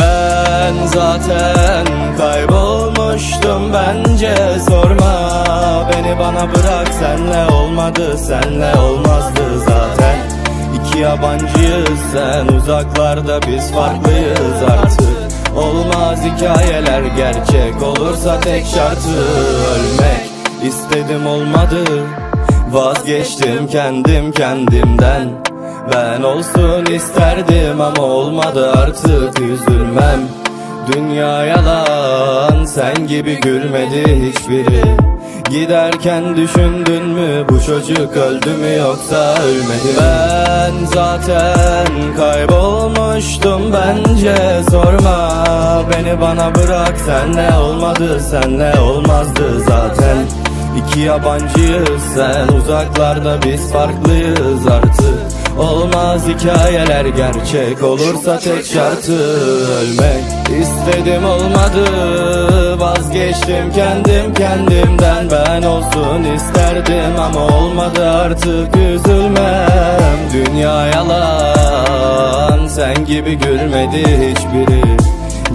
Ben zaten kaybolmuştum bence sorma. Beni bana bırak senle olmadı senle olmazdı zaten. İki yabancıyız sen uzaklarda biz farklıyız artık. Olmaz hikayeler gerçek olursa tek şartı ölmek. İstedim olmadı vazgeçtim kendim kendimden ben olsun isterdim ama olmadı artık üzülmem. Dünya yalan sen gibi gülmedi hiçbiri. Giderken düşündün mü bu çocuk öldü mü yoksa ölmedi? Ben zaten kaybolmuştum bence sorma. Beni bana bırak senle olmadı senle olmazdı zaten. İki yabancıyız sen uzaklarda biz farklıyız artık Olmaz hikayeler gerçek olursa tek şartı ölmek. İstedim olmadı vazgeçtim kendim kendimden Ben olsun isterdim ama olmadı artık üzülmem. Dünya yalan sen gibi gülmedi hiçbiri.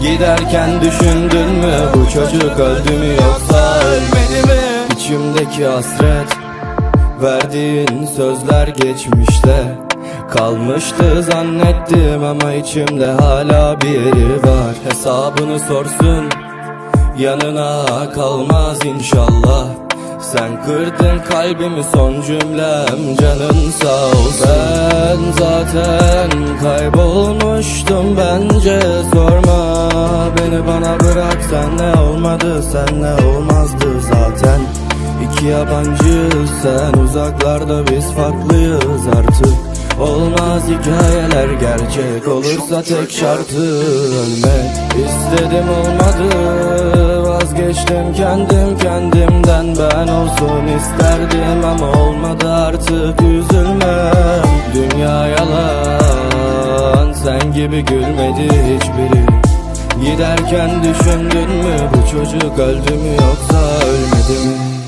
Giderken düşündün mü bu çocuk öldü mü yoksa ölmedi mi? İçimdeki hasret Verdiğin sözler geçmişte Kalmıştı zannettim ama içimde hala bir yeri var. Hesabını sorsun yanına kalmaz inşallah. Sen kırdın kalbimi son cümlem canın sağ olsun. Ben zaten kaybolmuştum bence sorma. Beni bana bırak senle olmadı senle olmazdı zaten İki yabancıyız sen uzaklarda biz farklıyız artık. Olmaz hikayeler gerçek olursa tek şartı ölmek. İstedim olmadı vazgeçtim kendim kendimden Ben olsun isterdim ama olmadı artık üzülmem Dünya yalan sen gibi gülmedi hiçbiri. Giderken düşündün mü bu çocuk öldü mü yoksa ölmedi mi?